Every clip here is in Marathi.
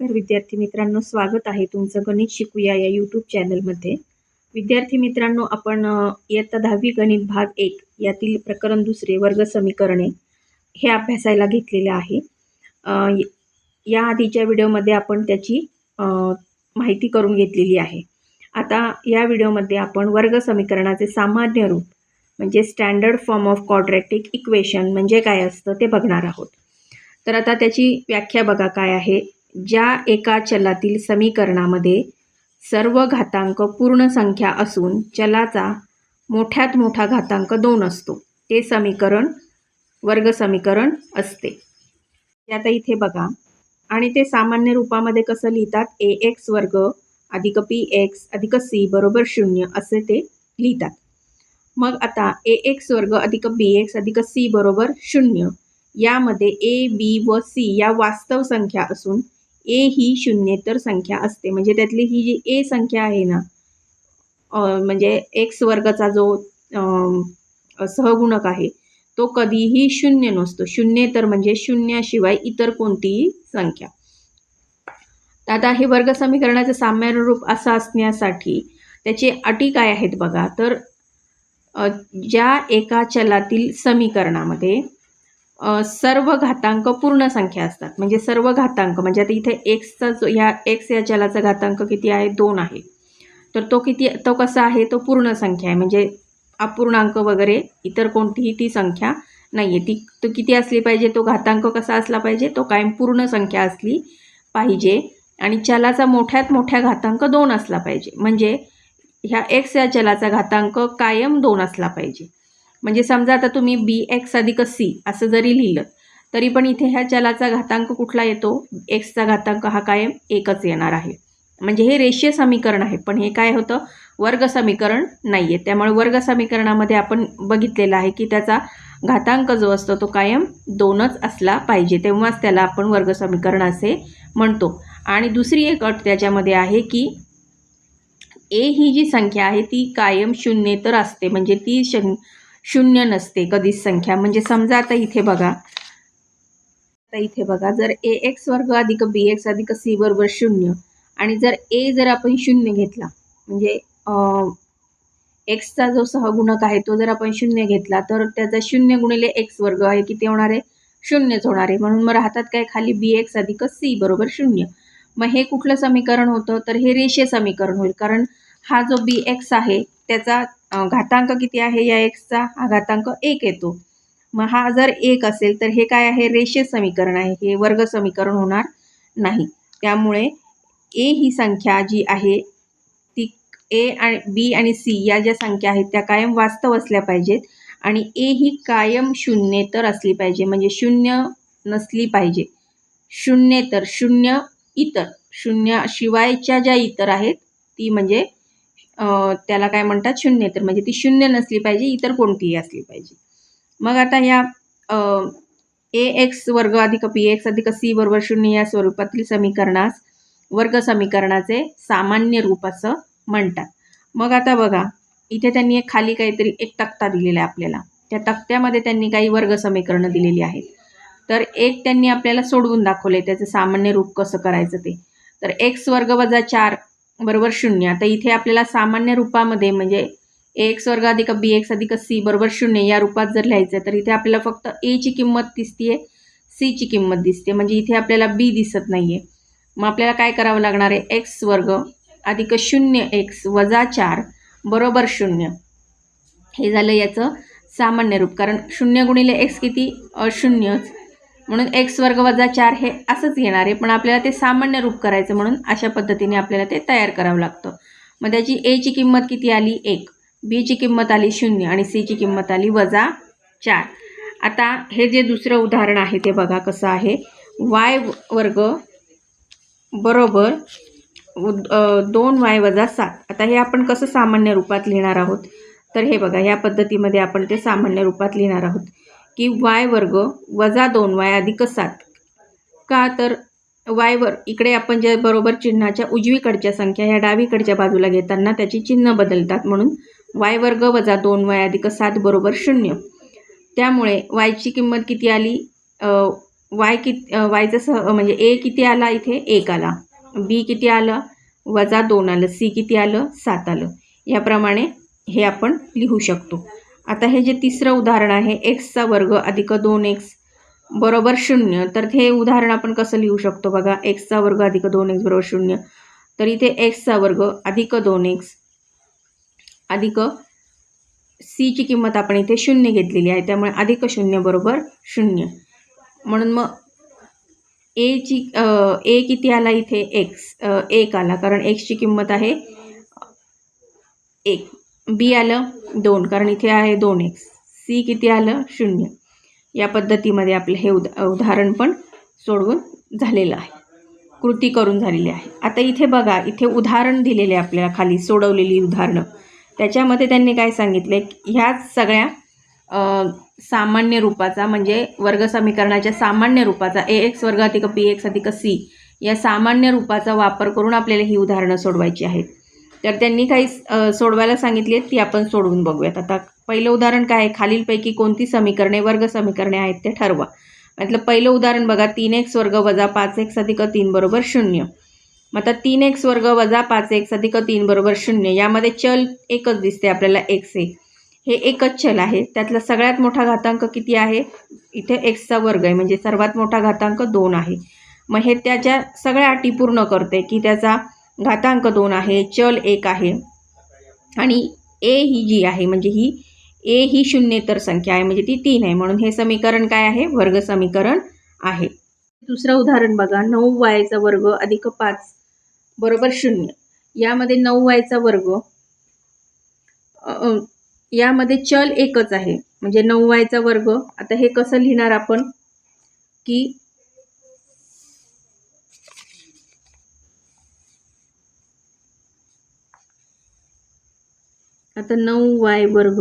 तर विद्यार्थी मित्रांनो स्वागत आहे तुमचं गणित शिकूया या यूट्यूब चॅनलमध्ये विद्यार्थी मित्रांनो आपण इयत्ता दहावी गणित भाग एक यातील प्रकरण दुसरे वर्ग समीकरणे हे अभ्यासायला घेतलेले आहे. या आधीच्या व्हिडिओमध्ये आपण त्याची माहिती करून घेतलेली आहे. आता या व्हिडिओमध्ये आपण वर्ग समीकरणाचे सामान्य रूप म्हणजे standard form of quadratic equation म्हणजे काय असतं ते बघणार आहोत. तर आता त्याची व्याख्या बघा काय आहे. ज्या एका चलातील समीकरणामध्ये सर्व घातांक पूर्ण संख्या असून चलाचा मोठ्यात मोठा घातांक दोन असतो. ते समीकरण वर्ग समीकरण असते. आता इथे बघा. आणि ते सामान्य रूपामध्ये कसं लिहितात? ए एक्स वर्ग अधिक पी एक्स अधिक सी बरोबर शून्य असे ते लिहितात. मग आता ए एक्स वर्ग अधिक बी एक्स अधिक सी बरोबर शून्य. यामध्ये ए बी व सी या वास्तव संख्या असून ए ही शून्येतर संख्या असते. म्हणजे त्यातली ही जी ए संख्या आहे ना म्हणजे एक्स वर्गाचा जो सहगुणक आहे तो कधीही शून्य नसतो. शून्येतर म्हणजे शून्याशिवाय इतर कोणतीही संख्या. तर आता हे वर्ग समीकरणाचं सामान्य रूप असं असण्यासाठी त्याचे अटी काय आहेत बघा. तर ज्या एका चलातील समीकरणामध्ये सर्व घातांक पूर्ण संख्या असतात. म्हणजे सर्व घातांक म्हणजे आता इथे एक्सचा जो ह्या एक्स या चलाचा घातांक किती आहे? दोन आहे. तर तो किती तो कसा आहे? तो पूर्ण संख्या आहे. म्हणजे अपूर्णांक वगैरे इतर कोणतीही ती संख्या नाही आहे ती तो किती असली पाहिजे? तो घातांक कसा असला पाहिजे? तो कायम पूर्ण संख्या असली पाहिजे. आणि चलाचा मोठ्यात मोठ्या घातांक दोन असला पाहिजे. म्हणजे ह्या एक्स या चलाचा घातांक कायम दोन असला पाहिजे. म्हणजे समजा आता तुम्ही बी एक्स अधिक सी असं जरी लिहिलं तरी पण इथे ह्या चलाचा घातांक कुठला येतो? एक्सचा घातांक हा कायम एकच येणार आहे. म्हणजे हे रेषीय समीकरण आहे पण हे काय होतं? वर्ग समीकरण नाही आहे त्यामुळे वर्ग समीकरणामध्ये आपण बघितलेलं आहे की त्याचा घातांक जो असतो तो कायम दोनच असला पाहिजे. तेव्हाच त्याला आपण वर्ग समीकरण असे म्हणतो. आणि दुसरी एक अट त्याच्यामध्ये आहे की ए ही जी संख्या आहे ती कायम शून्येतर असते. म्हणजे ती शन शून्य नसते कधीच संख्या. म्हणजे समजा आता इथे बघा. आता इथे बघा जर ए एक्स वर्ग अधिक बी एक्स अधिक सी बरोबर शून्य आणि जर ए जर आपण शून्य घेतला म्हणजे एक्सचा जो सहगुणक आहे तो जर आपण शून्य घेतला तर त्याचा शून्य गुणिले एक्स वर्ग आहे किती होणार आहे? शून्यच होणार आहे. म्हणून मग राहतात काय? खाली बी एक्स अधिक सी बरोबर शून्य. मग हे कुठलं समीकरण होतं? तर हे रेषे समीकरण होईल. कारण हा जो बी एक्स आहे त्याचा घातांक किती आहे या एक्सचा? हा घातांक एक येतो. मग हा जर एक असेल तर हे काय आहे? रेषे समीकरण आहे. हे वर्ग समीकरण होणार नाही. त्यामुळे ए ही संख्या जी आहे ती ए आणि बी आणि सी या ज्या संख्या आहेत त्या कायम वास्तव असल्या पाहिजेत. आणि ए ही कायम शून्येतर असली पाहिजे. म्हणजे शून्य नसली पाहिजे. शून्येतर शून्य इतर. शून्याशिवायच्या ज्या इतर आहेत ती म्हणजे त्याला काय म्हणतात? शून्य तर म्हणजे ती शून्य नसली पाहिजे इतर कोणतीही असली पाहिजे. मग आता या ए एक्स वर्ग अधिक पी एक्स अधिक सी बरोबर शून्य या स्वरूपातील समीकरणास वर्ग समीकरणाचे सामान्य रूप असं म्हणतात. मग आता बघा इथे त्यांनी एक खाली काहीतरी एक तक्ता दिलेला आहे आपल्याला. त्या तक्त्यामध्ये त्यांनी काही वर्ग समीकरणं दिलेली आहेत. तर एक त्यांनी आपल्याला सोडवून दाखवले त्याचं सामान्य रूप कसं करायचं ते. तर एक्स वर्ग वजा चार बरोबर शून्य. आता इथे आपल्याला सामान्य रूपामध्ये म्हणजे एक्स वर्ग अधिक बी एक्स अधिक सी बरोबर शून्य या रूपात जर लिहायचं आहे तर इथे आपल्याला फक्त एची किंमत दिसतीये सीची किंमत दिसते म्हणजे इथे आपल्याला बी दिसत नाही आहे मग आपल्याला काय करावं लागणार आहे? एक्स वर्ग अधिक शून्य एक्स वजा चार बरोबर शून्य. हे झालं याचं सामान्य रूप. कारण शून्य गुणिले एक्स किती? अशून्यच. म्हणून एक्स वर्ग वजा चार हे असंच येणार आहे. पण आपल्याला ते सामान्य रूप करायचं म्हणून अशा पद्धतीने आपल्याला ते तयार करावं लागतं. मग त्याची एची किंमत किती आली? एक. बीची किंमत आली शून्य आणि सीची किंमत आली वजा चार. आता हे जे दुसरं उदाहरण आहे ते बघा कसं आहे. वाय वर्ग बरोबर उद- दोन वाय वजा सात. आता हे आपण कसं सामान्य रूपात लिहिणार आहोत? तर हे बघा या पद्धतीमध्ये आपण ते सामान्य रूपात लिहिणार आहोत. की वाय वर्ग वजा दोन वाय अधिक सात. का तर वायवर इकडे आपण ज्या बरोबर चिन्हाच्या उजवीकडच्या संख्या ह्या डावीकडच्या बाजूला घेताना त्याची चिन्ह बदलतात म्हणून वाय वर्ग वजा दोन वाय अधिक सात बरोबर शून्य. त्यामुळे वायची किंमत किती आली? वाय किती वायचं सह म्हणजे ए किती आला इथे? एक आला. बी किती आलं? वजा दोन आलं. सी किती आलं? सात आलं. याप्रमाणे हे आपण लिहू शकतो. आता हे जे तिसरं उदाहरण आहे एक्सचा वर्ग अधिक दोन एक्स बरोबर शून्य तर हे उदाहरण आपण कसं लिहू शकतो बघा? एक्सचा वर्ग अधिक दोन एक्स बरोबर शून्य. तर इथे एक्सचा वर्ग अधिक दोन एक्स अधिक सीची किंमत आपण इथे शून्य घेतलेली आहे त्यामुळे अधिक शून्य बरोबर शून्य. म्हणून मग एची ए किती आला इथे? एक्स एक आला कारण एक्सची किंमत आहे एक. बी आलं दोन कारण इथे आहे दोन एक्स सी किती आलं? शून्य. या पद्धतीमध्ये आपलं हे उदा उदाहरण पण सोडवून झालेलं आहे. कृती करून झालेली आहे. आता इथे बघा इथे उदाहरण दिलेले आपल्याला खाली सोडवलेली उदाहरणं. त्याच्यामध्ये त्यांनी काय सांगितले ह्याच सगळ्या सामान्य रूपाचा म्हणजे वर्ग समीकरणाच्या सामान्य रूपाचा ए एक्स वर्ग अधिक पी एक्स अधिक सी या सामान्य रूपाचा वापर करून आपल्याला ही उदाहरणं सोडवायची आहेत. तर त्यांनी काही सोडवायला सांगितली आहेत ती आपण सोडवून बघूयात. आता पहिलं उदाहरण काय आहे? खालीलपैकी कोणती समीकरणे वर्ग समीकरणे आहेत ते ठरवा. म्हटलं पहिलं उदाहरण बघा तीन एक्स वर्ग वजा पाच एक्स अधिक तीन बरोबर शून्य. मग आता तीन एक्स वर्ग वजा पाच एक्स अधिक तीन बरोबर शून्य यामध्ये चल एकच दिसते आपल्याला एक्स ए हे एकच चल आहे. त्यातला सगळ्यात मोठा घातांक किती आहे? इथे एक्सचा वर्ग आहे म्हणजे सर्वात मोठा घातांक दोन आहे. मग हे त्याच्या सगळ्या अटी पूर्ण करते की त्याचा घातांक दोन आहे चल एक आहे. आणि ए ही जी आहे म्हणजे ही ए ही शून्येतर संख्या आहे म्हणजे ती तीन आहे. म्हणून हे समीकरण काय आहे? वर्ग समीकरण आहे. दुसरं उदाहरण बघा नऊ वायचा वर्ग अधिक पाच बरोबर शून्य. यामध्ये नऊ वायचा वर्ग यामध्ये चल एकच आहे. म्हणजे नऊ वायचा वर्ग आता हे कसं लिहिणार आपण? की आता नऊ वाय वर्ग.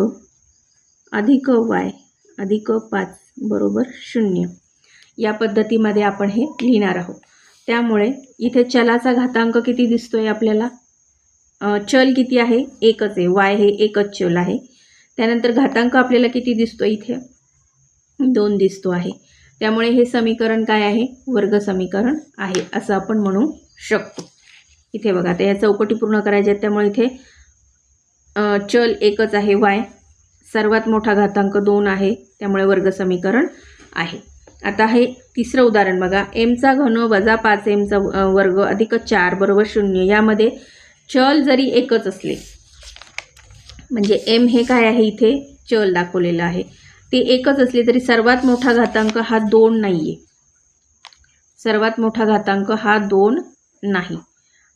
अधिक वाय अधिक पाच बरोबर शून्य. या पद्धतीमध्ये आपण हे लिहिणार आहोत. त्यामुळे इथे चलाचा घातांक किती दिसतोय आपल्याला? चल किती आहे? एकच आहे. वाय हे एकच चल आहे. त्यानंतर घातांक आपल्याला किती दिसतो इथे? दोन दिसतो आहे. त्यामुळे हे समीकरण काय आहे? वर्ग समीकरण आहे असं आपण म्हणू शकतो. इथे बघा आता या चौकटी पूर्ण करायच्या आहेत त्यामुळे इथे चल एकच आहे वाय. सर्वात मोठा घातांक दोन आहे. त्यामुळे वर्ग समीकरण आहे. आता हे तिसरं उदाहरण बघा. एमचा घन वजा पाच एमचा वर्ग अधिक चार बरोबर शून्य. यामध्ये चल जरी एकच असले म्हणजे एम हे काय आहे इथे? चल दाखवलेलं आहे. ते एकच असले तरी सर्वात मोठा घातांक हा दोन नाही आहे सर्वात मोठा घातांक हा दोन नाही.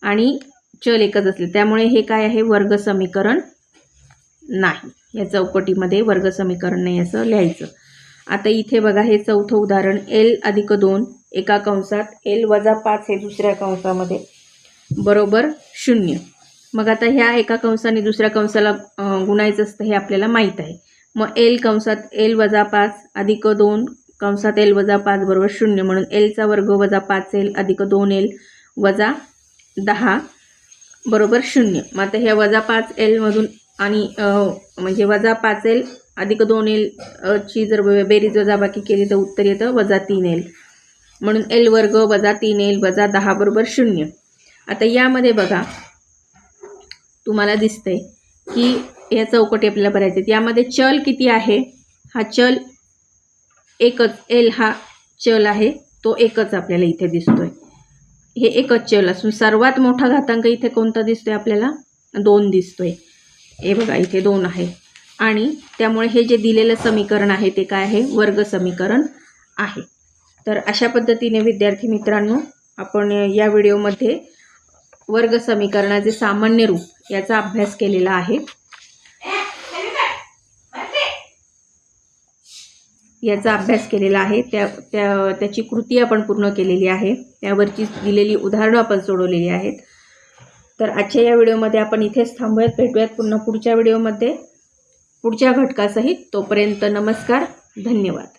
आणि चल एकच असले. त्यामुळे हे काय आहे? वर्ग समीकरण नाही. या चौकटीमध्ये वर्ग समीकरण नाही असं लिहायचं. आता इथे बघा हे चौथं उदाहरण एल अधिक दोन एका कंसात एल वजा पाच हे दुसऱ्या कंसामध्ये. बरोबर शून्य. मग आता ह्या एका कंसाने दुसऱ्या कंसाला गुणायचं असतं हे आपल्याला माहीत आहे. मग एल कंसात एल वजा पाच अधिक दोन कंसात एल वजा पाच बरोबर शून्य. म्हणून एलचा वर्ग वजा पाच एल अधिक दोन एल वजा दहा. बरोबर शून्य. मग आता ह्या वजा पाच एलमधून आणि म्हणजे वजा पाच एल अधिक दोन एल ची जर बेरीज वजाबाकी केली तर उत्तर येतं वजा तीन एल म्हणून एल वर्ग वजा तीन एल वजा दहा बरोबर शून्य. आता यामध्ये बघा तुम्हाला दिसतंय की या चौकटी आपल्याला भरायचे आहेत. यामध्ये चल किती आहे? हा चल एकच एल हा चल आहे तो एकच आपल्याला इथे दिसतोय. हे एकच चल असून सर्वात मोठा घातांक इथे कोणता दिसतोय आपल्याला? दोन दिसतोय. हे बघा इथे दोन आहे. आणि त्यामुळे हे जे दिलेलं समीकरण आहे ते काय आहे? वर्ग समीकरण आहे. तर अशा पद्धतीने विद्यार्थी मित्रांनो आपण या व्हिडिओमध्ये वर्ग समीकरणाचे सामान्य रूप याचा अभ्यास केलेला आहे. याचा अभ्यास केलेला आहे. त्या त्या त्याची कृती आपण पूर्ण केलेली आहे. त्यावरची दिलेली उदाहरणं आपण सोडवलेली आहेत. तर आजच्या या व्हिडिओमध्ये आपण इथेच थांबूयात. भेटूयात पुन्हा पुढच्या व्हिडिओमध्ये. पुढच्या घटकासहित तोपर्यंत नमस्कार. धन्यवाद.